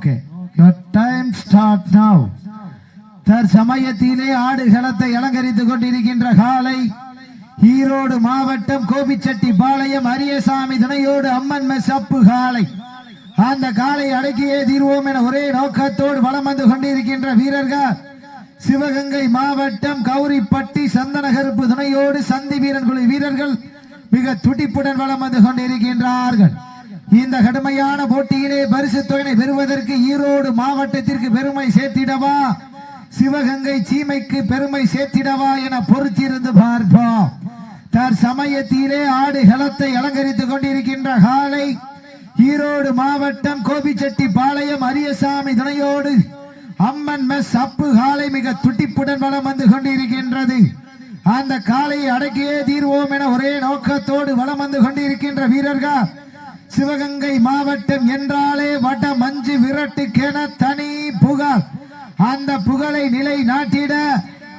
Okay your time start now தற்சமயத்திலே ஆடுகளத்தை அலங்கரித்துக் கொண்டிருக்கின்ற காலை ஈரோடு மாவட்டம் கோபிச்செட்டி பாளையம் அரியசாமி துணையோடு அம்மன் மெஸ் அப்பு காலை. அந்த காலை அடக்கியே தீர்வோம் என ஒரே நோக்கத்தோடு வலம் வந்து கொண்டிருக்கின்ற வீரர்கள் சிவகங்கை மாவட்டம் கௌரிப்பட்டி சந்தனகருப்பு துணையோடு சந்தி வீரன் குழு வீரர்கள் மிக துடிப்புடன் வளம் வந்து கொண்டிருக்கின்றார்கள். இந்த கடுமையான போட்டியிலே பரிசு தொகையை பெறுவதற்கு ஈரோடு மாவட்டத்திற்கு பெருமை சேர்த்திடவா? சிவகங்கை சீமைக்கு பெருமை சேர்த்திடவா என பொறுத்திருந்து பார்ப்போம். தற்சமயத்திலே ஆடு களத்தை அலங்கரித்துக் கொண்டிருக்கின்ற காலை ஈரோடு மாவட்டம் கோபிச்செட்டி பாளையம் அரியசாமி துணையோடு அம்மன் மெஸ் அப்பு காலை மிக துட்டிப்புடன் வளம் வந்து கொண்டிருக்கின்றது. அந்த காலையை அடக்கியே தீர்வோம் என ஒரே நோக்கத்தோடு வலம் வந்து கொண்டிருக்கின்ற வீரர்கள் சிவகங்கை மாவட்டம் என்றாலே வட மஞ்சு விரட்டுக்கென தனி புகழ் அந்த புகழை நிலை நாட்டிட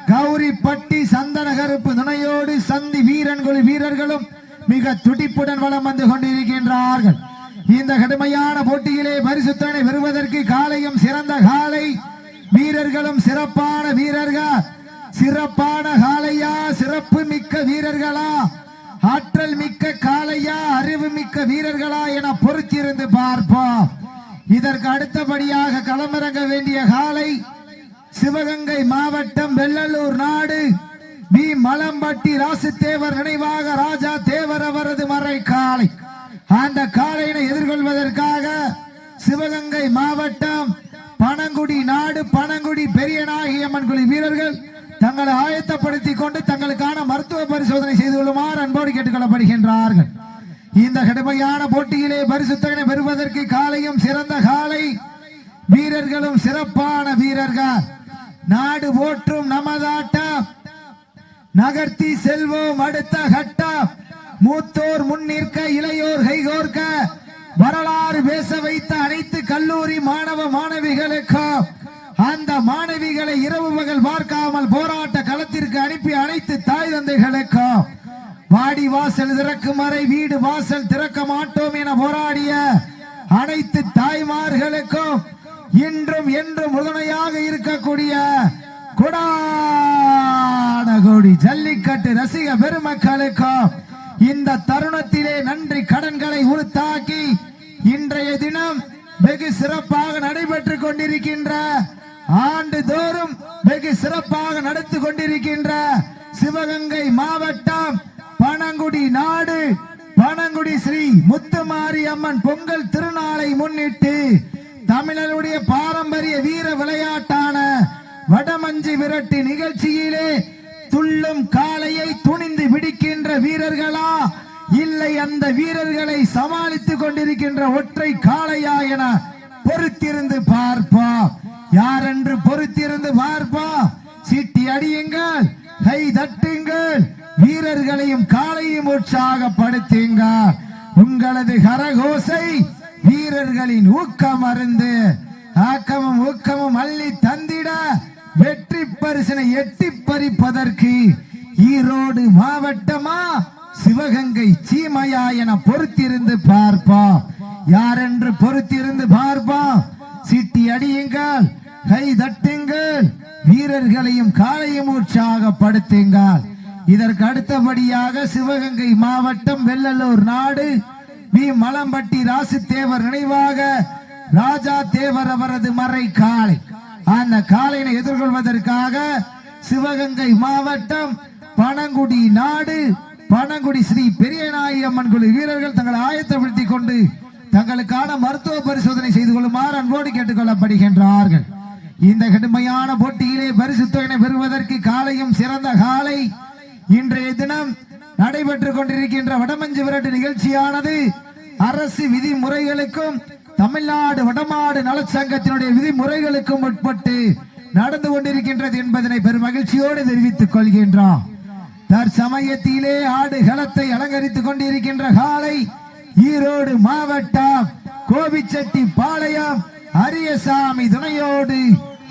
கௌரிப்பட்டி சந்தனகருப்பு துணையோடு சந்தி வீரன் குழு வீரர்களும் மிக துடிப்புடன் வளம் வந்து கொண்டிருக்கின்றார்கள். இந்த கடுமையான போட்டியிலே பரிசுத்தனை பெறுவதற்கு காலையும் சிறந்த காலை. வீரர்களும் சிறப்பான வீரர்கள். சிறப்பான காலையா? சிறப்பு மிக்க வீரர்களா? ஆற்றல் மிக்க காளையா அறிவு மிக்க வீரர்களா என பொறுத்திருந்து பார்ப்போம். இதற்கு அடுத்தபடியாக களமிறங்க வேண்டிய காலை சிவகங்கை மாவட்டம் வெள்ளலூர் நாடு. வி. மலம்பட்டி ராசுத்தேவர் நினைவாக ராஜா தேவர் அவரது மறை காளை. அந்த காளையினை எதிர்கொள்வதற்காக சிவகங்கை மாவட்டம் பனங்குடி நாடு பனங்குடி பெரியநாயகியம்மன் குழு வீரர்கள் தங்களை ஆயத்தப்படுத்திக் கொண்டு தங்களுக்கான மருத்துவ பரிசோதனை செய்து கொள்ளுமாறு அன்போடு கேட்டுக்கொள்ளப்படுகின்றார்கள். இந்த கடுமையான போட்டியிலே பரிசுத்தகனை பெறுவதற்கு காலையும் சிறந்த காலை. வீரர்களும் சிறப்பான வீரர்கள். நாடு போற்றும் நமதாட்டம். நகர்த்தி செல்வோம் அடுத்த கட்டம். மூத்தோர் முன்னிற்க இளையோர் கைகோர்க்க வரலாறு பேச வைத்த அனைத்து கல்லூரி மாணவ மாணவிகளுக்கும் அந்த மாணவிகளை இரவு பகல் பார்க்காமல் போராட்ட களத்திற்கு அனுப்பி அனைத்து தாய் தந்தைகளுக்கும் வாடி வாசல் திறக்கும் வரை வீடு வாசல் திறக்க மாட்டோம் என போராடிய அனைத்து தாய்மார்களுக்கும் இன்றும் என்றும் உறுதுணையாக இருக்கக்கூடிய கொடாடகோடி ஜல்லிக்கட்டு ரசிக பெருமக்களுக்கும் இந்த தருணத்திலே நன்றி கடன்களை உறுத்தாக்கி இன்றைய தினம் வெகு சிறப்பாக நடைபெற்றுக் கொண்டிருக்கின்ற ஆண்டுதோறும் வெகு சிறப்பாக நடத்தி கொண்டிருக்கின்ற சிவகங்கை மாவட்டம் பனங்குடி நாடு. பனங்குடி ஸ்ரீ முத்துமாரி அம்மன் பொங்கல் திருநாளை முன்னிட்டு தமிழருடைய பாரம்பரிய வீர விளையாட்டான வடமஞ்சி விரட்டு நிகழ்ச்சியிலே துள்ளும் காளையை துணிந்து பிடிக்கின்ற வீரர்களா? இல்லை அந்த வீரர்களை சமாளித்துக் கொண்டிருக்கின்ற ஒற்றை காளையா என பொறுத்திருந்து பார்ப்போம். யார் என்று பொறுத்திருந்து பார்ப்போம் சீட்டி அடியுங்கள் கை தட்டுங்கள் வீரர்களையும் காளையும் உற்சாகப்படுத்துங்கள் உங்களது கரகோசை வீரர்களின் ஊக்கம் அருந்து ஆக்கமும் ஊக்கமும் அள்ளி தந்திட வெற்றி பரிசனை எட்டி பறிப்பதற்கு ஈரோடு மாவட்டமா? சிவகங்கை சீமையா என பொறுத்திருந்து பார்ப்போம். யாரென்று பொறுத்திருந்து பார்ப்போம்? சிட்டி அடியுங்கள் கை தட்டுங்கள். வீரர்களையும் காலையும் உற்சாகப்படுத்துங்கள் இதற்கு அடுத்தபடியாக சிவகங்கை மாவட்டம் வெள்ளலூர் நாடு வி. மலம்பட்டி ராசு தேவர் நினைவாக ராஜா தேவர் அவரது மறை காளை. அந்த காளையினை எதிர்கொள்வதற்காக சிவகங்கை மாவட்டம் பனங்குடி நாடு பனங்குடி ஸ்ரீ பெரியநாயகி அம்மன் குழு வீரர்கள் தங்களை ஆயத்தப்படுத்திக் கொண்டு தங்களுக்கான மருத்துவ பரிசோதனை செய்து கொள்ளுமாறு அன்போடு கேட்டுக்கொள்ளப்படுகின்றார்கள் இந்த கடுமையான போட்டியிலே பரிசு பெறுவதற்கு காலையும் சிறந்த காலை. இன்றைய தினம் நடைபெற்றுக் கொண்டிருக்கின்ற வடமஞ்சு விரட்டு நிகழ்ச்சியானது அரசு விதிமுறைகளுக்கும் தமிழ்நாடு வடமாடு நலச்சங்கத்தினுடைய விதிமுறைகளுக்கும் உட்பட்டு நடந்து கொண்டிருக்கின்றது என்பதனை பெரும் மகிழ்ச்சியோடு தெரிவித்துக் கொள்கின்றோம். தற்சமயத்திலே ஆடு களத்தை அலங்கரித்துக் கொண்டிருக்கின்ற காலை ஈரோடு மாவட்டம் கோபிச்செட்டி பாளையம் அரியசாமி துணையோடு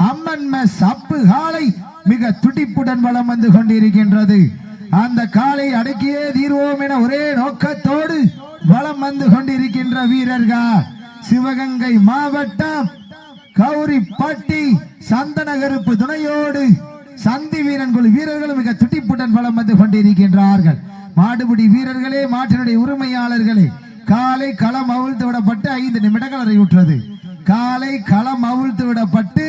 அம்மன் சப்பு காலை மிக துடிப்புடன் வளம் வந்து கொண்டிருக்கின்றது. அந்த காலை அடக்கியே தீர்வோம் என ஒரே நோக்கத்தோடு வலம் வந்து கொண்டிருக்கின்ற வீரர்கள் சிவகங்கை மாவட்டம் கௌரிப்பட்டி சந்தனகருப்பு துணையோடு சந்தி வீரன் குழு வீரர்களும் மிக துடிப்புடன் வளம் வந்து கொண்டிருக்கின்றார்கள். மாடுபிடி வீரர்களே மாற்றினுடைய உரிமையாளர்களே காலை களம் அவிழ்த்து விடப்பட்டு ஐந்து நிமிடங்கள் அறிவுற்றது காலை களம் அவிழ்த்து விடப்பட்டு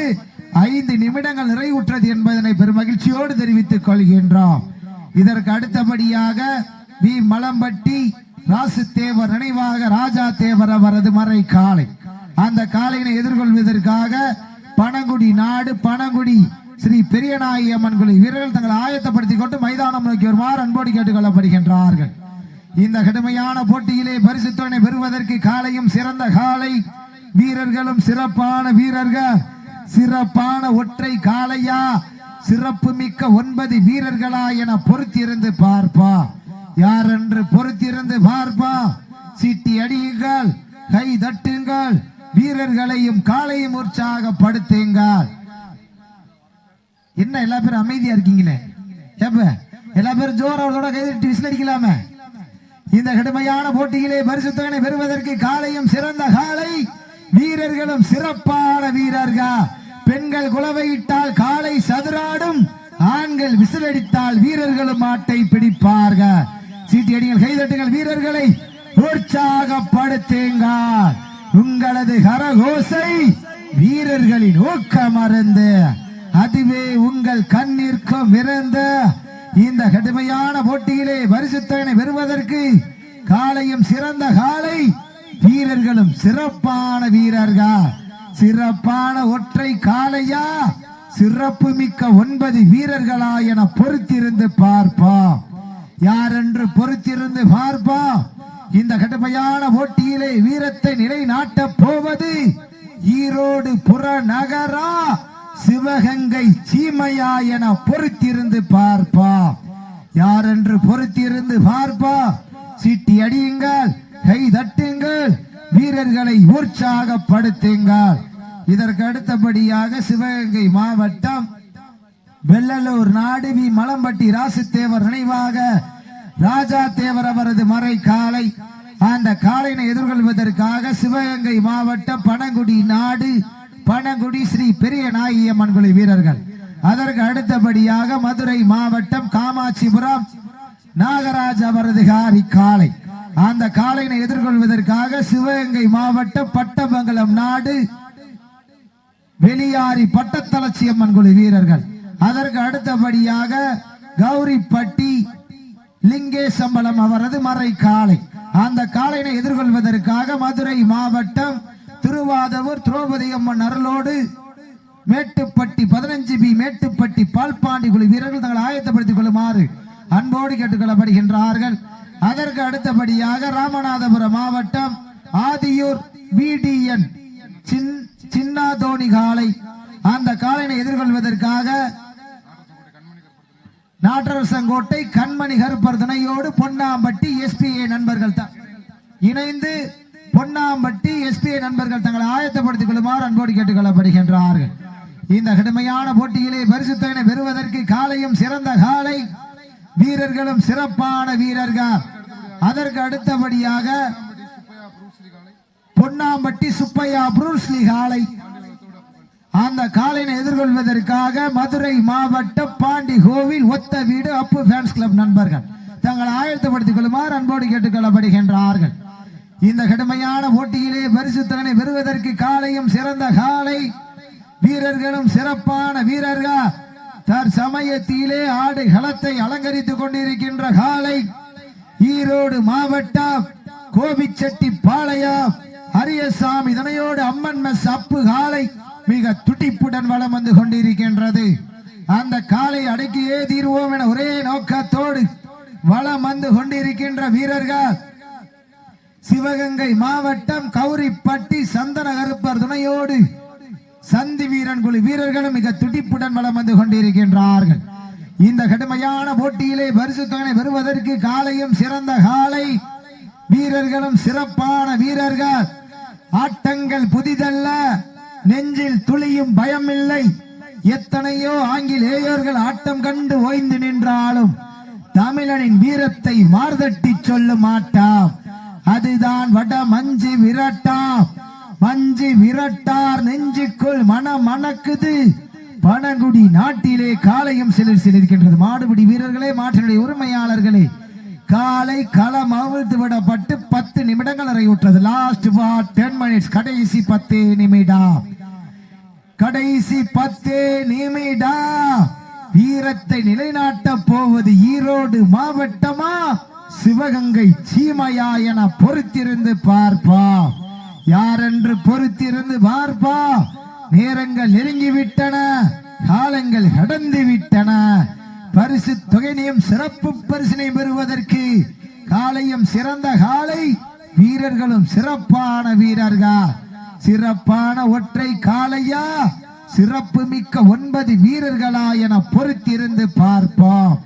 ஐந்து நிமிடங்கள் நிறைவுற்றது என்பதனை பெருமகிழ்ச்சியோடு தெரிவித்துக் கொள்கின்றோம். இதற்கு அடுத்தபடியாக வி. மலம்பட்டி ராசு தேவர் நினைவாக ராஜா தேவர் அவரது மறை காலை அந்த காலையினை எதிர்கொள்வதற்காக பனங்குடி நாடு பனங்குடி ஸ்ரீ பெரியநாயகி அம்மன் குழு வீரர்கள் தங்களை ஆயத்தப்படுத்திக் கொண்டு மைதானம் நோக்கி வருமாறு அன்போடு கேட்டுக்கொள்ளப்படுகின்றார்கள். இந்த கடுமையான போட்டியிலே பரிசுத்தோனை பெறுவதற்கு காலையும் சிறந்த காலை. வீரர்களும் சிறப்பான வீரர்கள். சிறப்பான ஒற்றை காளையா? சிறப்பு மிக்க ஒன்பது வீரர்களா என பொறுத்திருந்து பார்ப்பா. யார் என்று பொறுத்திருந்து பார்ப்பா? சீட்டி அடியுங்கள் கை தட்டுங்கள் வீரர்களையும் காலையும் உற்சாகப்படுத்துங்கள். என்ன எல்லா பேரும் அமைதியா இருக்கீங்களே? எப்ப எல்லா பேரும் ஜோரோட கை தட்டி விசில் அடிக்கலாமே? இந்த கடுமையான போட்டியிலே பரிசுத்தகனை பெறுவதற்கு காலையும் சிறந்த காலை வீரர்களும் சிறப்பான வீரர்கள். பெண்கள் குலவையிட்டால் காலை சதுராடும் ஆண்கள் விசிலடித்தால் வீரர்களும் ஆட்டை பிடிப்பார்கள் சீட்டி அடிகள் கைதட்டுங்கள் வீரர்களை. உற்சாகப்படுத்துங்கள். உங்களது கரகோசை வீரர்களின் ஊக்கம் மறந்து அதுவே உங்கள் கண்ணிற்கும் இறந்து இந்த கடுமையான போட்டியிலே பரிசுத்தனை பெறுவதற்கு காலையும் சிறந்த காலை. வீரர்களும் சிறப்பான வீரர்கள். சிறப்பான ஒற்றை காளையா? சிறப்பு மிக்க ஒன்பது வீரர்களா என பொறுத்திருந்து பார்ப்போம் யார் என்று பொறுத்திருந்து பார்ப்போம் இந்த கடுமையான போட்டியிலே வீரத்தை நிலைநாட்டப் போவது ஈரோடு புறநகரா? சிவகங்கை சீமையா என பொறுத்திருந்து பார்ப்பா. யார் என்று பொறுத்திருந்து பார்ப்பா? சீட்டி அடியுங்கள் கை தட்டுங்கள் வீரர்களை உற்சாகப்படுத்துங்கள். இதற்கு அடுத்தபடியாக சிவகங்கை மாவட்டம் வெள்ளலூர் நாடு வி மலம்பட்டி ராசுத்தேவர் நினைவாக ராஜா தேவர் அவரது மறை காலை அந்த காலையினை எதிர்கொள்வதற்காக சிவகங்கை மாவட்டம் பனங்குடி நாடு பனங்குடி ஸ்ரீ பெரிய நாயம்மன் குழு வீரர்கள். அதற்கு அடுத்தபடியாக மதுரை மாவட்டம் காமாட்சிபுரம் நாகராஜ் அவரது காரி காலை. அந்த காலையினை எதிர்கொள்வதற்காக சிவகங்கை மாவட்டம் பட்டமங்கலம் நாடு வெளியாரி பட்டத்தளச்சி அம்மன் குழு வீரர்கள். அதற்கு அடுத்தபடியாக கௌரிப்பட்டி லிங்கேசம்பலம் அவரது மறை காளை. அந்த காலையினை எதிர்கொள்வதற்காக மதுரை மாவட்டம் திருவாதவூர் திரௌபதி அம்மன் அருளோடு மேட்டுப்பட்டி பதினஞ்சு பி மேட்டுப்பட்டி பால்பாண்டி குழு வீரர்கள் தங்கள் ஆயத்தப்படுத்திக் கொள்ளுமாறு அன்போடு கேட்டுக்கொள்ளப்படுகின்றார்கள். அதற்கு அடுத்தபடியாக ராமநாதபுரம் மாவட்டம் ஆதியூர் பிடிஎன் சின்னாதோணி காலை அந்த காலையினை எதிர்கொள்வதற்காக நாட்டரசங்கோட்டை கண்மணி கருப்பர் துணையோடு பொன்னாம்பட்டி எஸ்பிஐ நண்பர்கள் தான் இணைந்து பொன்னாம்பட்டி எஸ்பிஐ நண்பர்கள் தங்களை ஆயத்தப்படுத்திக் கொள்ளுமாறு அன்போடு கேட்டுக்கொள்ளப்படுகின்றார்கள். இந்த கடுமையான போட்டியிலே பரிசுத்தனை பெறுவதற்கு காலையும் சிறந்த காலை வீரர்களும் சிறப்பான வீரர்கள். அதற்கு அடுத்தபடியாக பொன்னாம்பட்டி சுப்பையா புரூஸ்லி காலை அந்த காலையினை எதிர்கொள்வதற்காக மதுரை மாவட்டம் பாண்டி கோவில் ஒத்த வீடு அப்பு ஃபேன்ஸ் கிளப் நண்பர்கள். தங்களை ஆயத்தப்படுத்திக் கொள்ளுமாறு அன்போடு கேட்டுக்கொள்ளப்படுகின்றார்கள். இந்த கடுமையான போட்டியிலே பரிசுத்தனை பெறுவதற்கு காலையும் சிறந்த காலை வீரர்களும் சிறப்பான வீரர்கள். தற்சமயத்திலே ஆடு களத்தை அலங்கரித்துக் கொண்டிருக்கின்ற காலை ஈரோடு மாவட்டம் கோபிச்செட்டி பாளையம் அரியசாமி இதனையோடு அம்மன் மெஸ் அப்பு காலை மிக துடிப்புடன் வளம் வந்து கொண்டிருக்கின்றது. அந்த காலை அடக்கியே தீர்வோம் என ஒரே நோக்கத்தோடு வளம் வந்து கொண்டிருக்கின்ற வீரர்கள். சிவகங்கை மாவட்டம் கௌரிப்பட்டி சந்தன கருப்பர் துணையோடு சந்தி வீரன் குழு வீரர்களும் மிக துடிப்புடன் வளம் வந்து கொண்டிருக்கின்றார்கள். இந்த கடுமையான போட்டியிலே பரிசு தொகை பெறுவதற்கு காலையும் சிறந்த காலை. வீரர்களும் சிறப்பான வீரர்கள். ஆட்டங்கள் புதிதல்ல. நெஞ்சில் துளியும் பயமில்லை. எத்தனையோ ஆங்கிலேயர்கள் ஆட்டம் கண்டு ஓய்ந்து நின்றாலும் தமிழனின் வீரத்தை மார்தட்டி சொல்ல மாட்டாம் அதுதான் வட மஞ்சு விரட்ட மஞ்சு விரட்டார் நெஞ்சுக்குள் மனம் மணக்குது பனங்குடி நாட்டிலே காலையும் சிலர் சிலிருக்கின்றது மாடுபிடி வீரர்களே மாற்றினுடைய உரிமையாளர்களே. காலை களம் அவிழ்த்து விடப்பட்டு பத்து நிமிடங்கள் நிறைவுற்றது. லாஸ்ட் பார் டென் மினிட்ஸ் கடைசி பத்து நிமிடம் கடைசி பத்து நிமிடம் வீரத்தை நிலைநாட்ட போவது ஈரோடு மாவட்டமா? சிவகங்கை சீமையா என பொறுத்திருந்து பார்ப்பா யாரென்று பொறுத்திருந்து பார்ப்பா. நேரங்கள் நெருங்கிவிட்டன காலங்கள் கடந்து விட்டன பரிசு தொகையினையும் சிறப்பு பரிசினை பெறுவதற்கு காலையும் சிறந்த காலை வீரர்களும் சிறப்பான வீரர்கள். சிறப்பான ஒற்றை காளையா? சிறப்பு மிக்க ஒன்பது வீரர்களா என பொறுத்திருந்து பார்ப்போம்.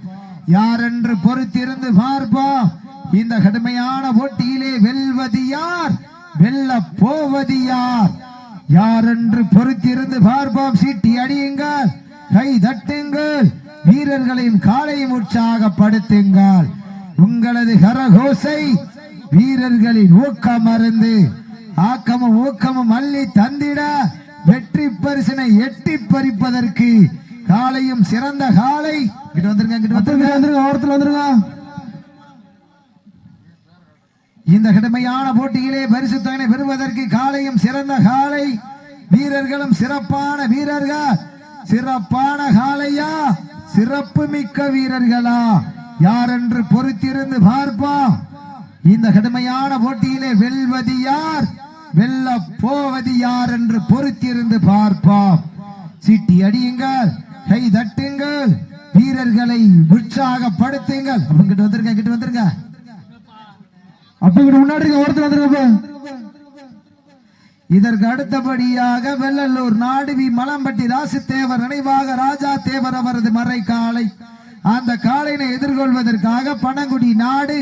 யாரென்று பொறுத்திருந்து பார்ப்போம்? இந்த கடுமையான போட்டியிலே வெல்வது யார்? வெல்ல போவது யார் யாரென்று பொறுத்திருந்து பார்ப்போம். சீட்டி அடியுங்கள். கை தட்டுங்கள். வீரர்களின் காலையும் உற்சாகப்படுத்துங்கள் உங்களது கரகோசை வீரர்களின் ஊக்கம் அருந்து ஆக்கமும் ஊக்கமும் அள்ளி தந்திட வெற்றி பரிசினை எட்டி பறிப்பதற்கு காலையும் சிறந்த காலை. இங்கிட்டு வந்துருங்க இங்கிட்டு வந்துருங்க வந்துருங்க ஓரத்தில் வந்துருங்க. இந்த கடுமையான போட்டியிலே பரிசு தொகையை பெறுவதற்கு காலையும் சிறந்த காலை. வீரர்களும் சிறப்பான வீரர்கள்? சிறப்பான காலையா? சிறப்பு மிக்க வீரர்களா? யார் என்று பொறுத்திருந்து பார்ப்போம். இந்த கடுமையான போட்டியிலே வெல்வது யார்? வெல்ல போவது யார் என்று பொறுத்திருந்து பார்ப்போம். சிட்டி அடியுங்கள் கை தட்டுங்கள் வீரர்களை உற்சாகப்படுத்துங்கள். அவங்க வந்துருங்க கிட்ட வந்துருங்க. அப்ப முன்னாடி ஒருத்தர் இதற்கு அடுத்தபடியாக வெள்ளலூர் நாடுவி மலம்பட்டி ராசு தேவர் நினைவாக ராஜா தேவர் அவரது மறை காலை. அந்த காலையினை எதிர்கொள்வதற்காக பனங்குடி நாடு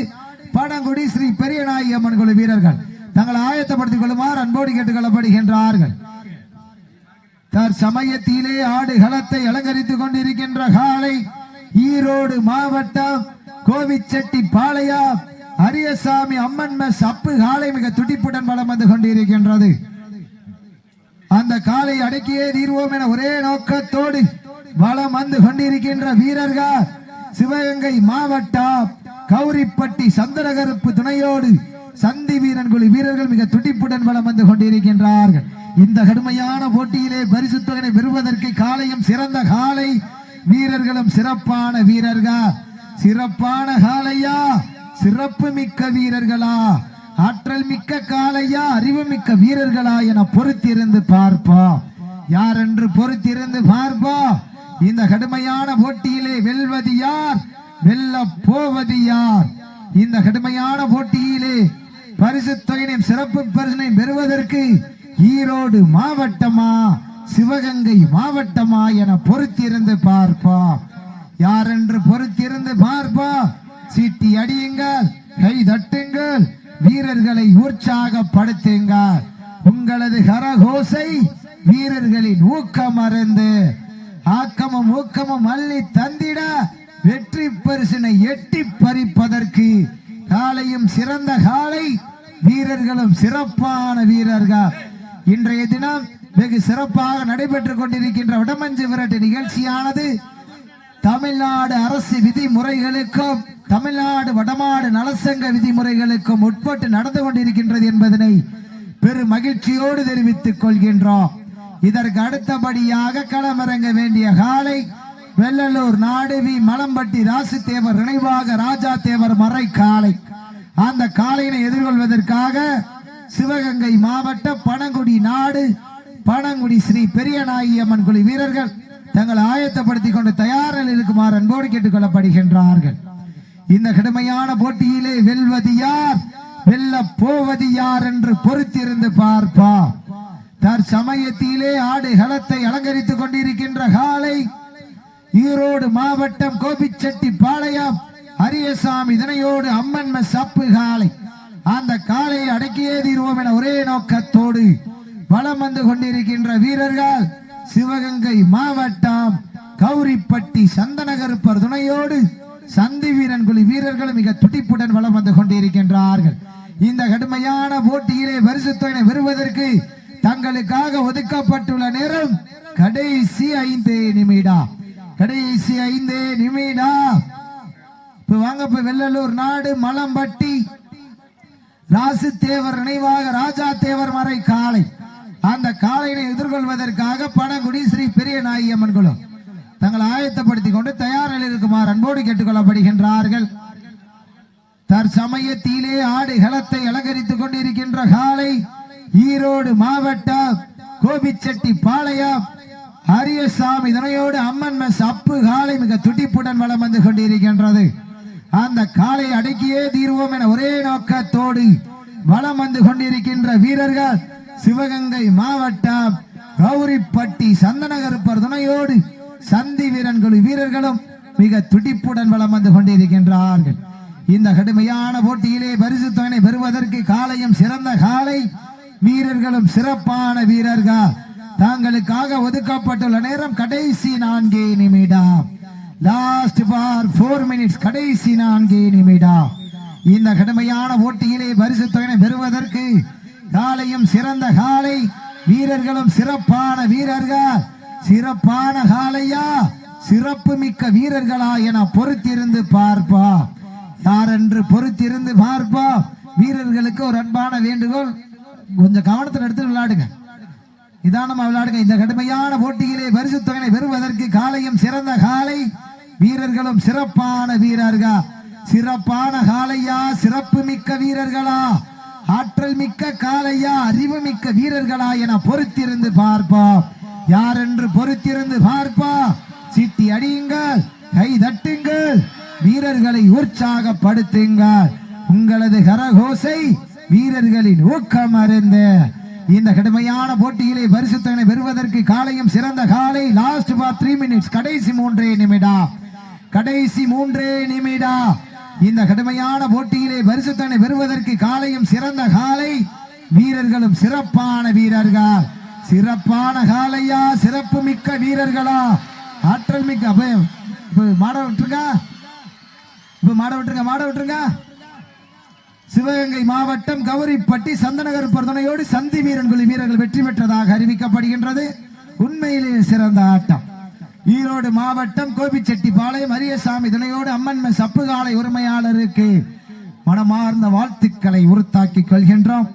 பனங்குடி ஸ்ரீ பெரியநாயகி அம்மன் குழு வீரர்கள் தங்களை ஆயத்தப்படுத்திக் கொள்ளுமாறு அன்போடு கேட்டுக்கொள்ளப்படுகின்றார்கள். தற்சமயத்திலே ஆடுகளத்தை அலங்கரித்துக் கொண்டிருக்கின்ற காலை ஈரோடு மாவட்டம் கோவிச்செட்டி பாளையா அரியசாமி அம்மன் மெஸ் அப்பு காலை மிக துடிப்புடன் வளம் வந்து கொண்டிருக்கின்றது. அந்த காலை அடக்கியே தீர்வோம் என ஒரே நோக்கத்தோடு வலம் வந்து கொண்டிருக்கின்ற வீரர்கள் சிவகங்கை மாவட்டம் கௌரிப்பட்டி சந்திரகருப்பு துணையோடு சந்தி வீரன் குழு வீரர்கள் மிக துடிப்புடன் வளம் வந்து கொண்டிருக்கின்றார்கள். இந்த கடுமையான போட்டியிலே பரிசு தொகை பெறுவதற்கு காலையும் சிறந்த காலை வீரர்களும் சிறப்பான வீரர்கள். சிறப்பான காலையா? சிறப்பு மிக்க வீரர்களா ஆற்றல் மிக்க காலையா அறிவு மிக்க வீரர்களா என பொறுத்திருந்து பார்ப்போம் யார் என்று பொறுத்திருந்து பார்ப்போம் இந்த கடுமையான போட்டியிலே வெல்வது யார்? வெல்ல போவது யார்? இந்த கடுமையான போட்டியிலே பரிசு தொகையினையும் சிறப்பு பரிசினை பெறுவதற்கு ஈரோடு மாவட்டமா சிவகங்கை மாவட்டமா என பொறுத்திருந்து பார்ப்போம் யார் என்று பொறுத்திருந்து பார்ப்போம் சீட்டி அடியுங்கள் கை தட்டுங்கள் வீரர்களை உற்சாகப்படுத்துங்கள். உங்களது கரகோசை வீரர்களின் ஊக்க தமிழ்நாடு வடமாடு நலசங்க விதிமுறைகளுக்கும் உட்பட்டு நடந்து கொண்டிருக்கின்றது என்பதனை பெரும் மகிழ்ச்சியோடு தெரிவித்துக் கொள்கின்றோம். இதற்கு அடுத்தபடியாக களமிறங்க வேண்டிய காலை வெள்ளலூர் நாடுவி மலம்பட்டி ராசு தேவர் நினைவாக ராஜா தேவர் மறை காலை அந்த காலையினை எதிர்கொள்வதற்காக சிவகங்கை மாவட்ட பனங்குடி நாடு பனங்குடி ஸ்ரீ பெரியநாயகி அம்மன் குழு வீரர்கள் தங்களை ஆயத்தப்படுத்திக் கொண்டு தயாரில் இருக்குமாறு அன்போடு கேட்டுக் கொள்ளப்படுகின்றார்கள். இந்த கடுமையான போட்டியிலே வெல்வது யார்? வெல்ல போவது யார் என்று பொறுத்திருந்து பார்ப்பா. தற்சமயத்திலே ஆடு களத்தை அலங்கரித்துக் கொண்டிருக்கின்ற காலை ஈரோடு மாவட்டம் கோபிச்செட்டி பாளையம் அரியசாமி இதனையோடு அம்மன் சப்பு காலை. அந்த காலையை அடக்கியே தீர்வோம் என ஒரே நோக்கத்தோடு வலம் வந்து கொண்டிருக்கின்ற வீரர்கள் சிவகங்கை மாவட்டம் கௌரிப்பட்டி சந்தனகருப்பர் துணையோடு சந்தி வீரன் குழு வீரர்கள் மிக துடிப்புடன் வளம் வந்து கொண்டிருக்கின்றார்கள். இந்த கடுமையான போட்டியிலே பரிசுத்தனை பெறுவதற்கு தங்களுக்காக ஒதுக்கப்பட்டுள்ள நேரம் கடைசி ஐந்து நிமிடம் கடைசி ஐந்து நிமிடம் இப்ப வாங்க இப்ப வெள்ளலூர் நாடு மலம்பட்டி ராசு தேவர் நினைவாக ராஜா தேவர் மறை காளை. அந்த காளையினை எதிர்கொள்வதற்காக பணங்குடி ஸ்ரீ பெரிய நாயம்மன் குளம் தங்களை ஆயத்தப்படுத்திக் கொண்டு தயார் இருக்குமாறு அன்போடு கேட்டுக்கொள்ளப்படுகின்றார்கள். தற்சமயத்திலே ஆடு களத்தை அலங்கரித்துக் கொண்டிருக்கின்ற காலை ஈரோடு மாவட்டம் கோபிச்செட்டி பாளையம் அரியசாமி இதனையோடு அம்மன் மெஸ் அப்பு காலை மிக துடிப்புடன் வலம் வந்து கொண்டிருக்கின்றது. அந்த காலை அடக்கியே தீர்வோம் என ஒரே நோக்கத்தோடு வலம் வந்து கொண்டிருக்கின்ற வீரர்கள் சிவகங்கை மாவட்டம் கௌரிப்பட்டி சந்தனகருப்பர் துணையோடு சந்தி வீரன் வீரர்களும் மிக துடிப்புடன் வளம் வந்து கொண்டிருக்கின்றார்கள். இந்த கடுமையான போட்டியிலே பரிசு தொகை பெறுவதற்கு காலையும் சிறந்த காலை வீரர்களும் சிறப்பான வீரர்கள். தாங்களுக்காக ஒதுக்கப்பட்டுள்ள நேரம் கடைசி நான்கே நிமிடம். லாஸ்ட் பார் போர் மினிட்ஸ் கடைசி நான்கே நிமிடம். இந்த கடுமையான போட்டியிலே பரிசு தொகை பெறுவதற்கு காலையும் சிறந்த காலை வீரர்களும் சிறப்பான வீரர்கள். சிறப்பான காலையா சிறப்பு மிக்க வீரர்களா என பொறுத்திருந்து பார்ப்பா. யார் என்று பொறுத்திருந்து பார்ப்பா? வீரர்களுக்கு ஒரு அன்பான வேண்டுகோள். கொஞ்சம் கவனத்தில் எடுத்து விளையாடுங்க. நிதானமா விளையாடுங்க. இந்த கடுமையான போட்டியிலே பரிசு தொகை பெறுவதற்கு காலையும் சிறந்த காலை வீரர்களும் சிறப்பான வீரர்கள்? சிறப்பான காலையா சிறப்பு மிக்க வீரர்களா? ஆற்றல் மிக்க காலையா அறிவு மிக்க வீரர்களா என பொறுத்திருந்து பார்ப்போம். யார் என்று பொறுத்திருந்து பார்ப்பா? சிட்டி அடியுங்கள் கை தட்டுங்கள் வீரர்களை உற்சாகப்படுத்துங்கள். உங்களது கரகோசை வீரர்களின் ஊக்கம் அறிந்து இந்த கடுமையான போட்டியிலே பரிசுத்தனை பெறுவதற்கு காலையும் சிறந்த காலை. லாஸ்ட் பார் த்ரீ மினிட்ஸ் கடைசி மூன்றே நிமிடா கடைசி மூன்றே நிமிடா இந்த கடுமையான போட்டியிலே பரிசுத்தனை பெறுவதற்கு காலையும் சிறந்த காலை. வீரர்களும் சிறப்பான வீரர்கள். சிறப்பான காலையா சிறப்பு மிக்க வீரர்களா. ஆற்றல் மிக்க அப்ப இப்போ மாட விட்டுருங்க. இப்ப மாட விட்டுருங்க மாட விட்டுருங்க. சிவகங்கை மாவட்டம் கௌரிப்பட்டி சந்தனகர் பரதனையோடு சந்தி வீரன் குழு வீரர்கள் வெற்றி பெற்றதாக அறிவிக்கப்படுகின்றது. உண்மையிலே சிறந்த ஆட்டம். ஈரோடு மாவட்டம் கோபிச்செட்டிப்பாளையம் அரியசாமி துணையோடு அம்மன் சப்புகாலை உரிமையாளருக்கு மனமார்ந்த வாழ்த்துக்களை உறுத்தாக்கிக் கொள்கின்றோம்.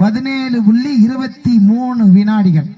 பதினேழு புள்ளி இருபத்தி மூணு வினாடிகள்.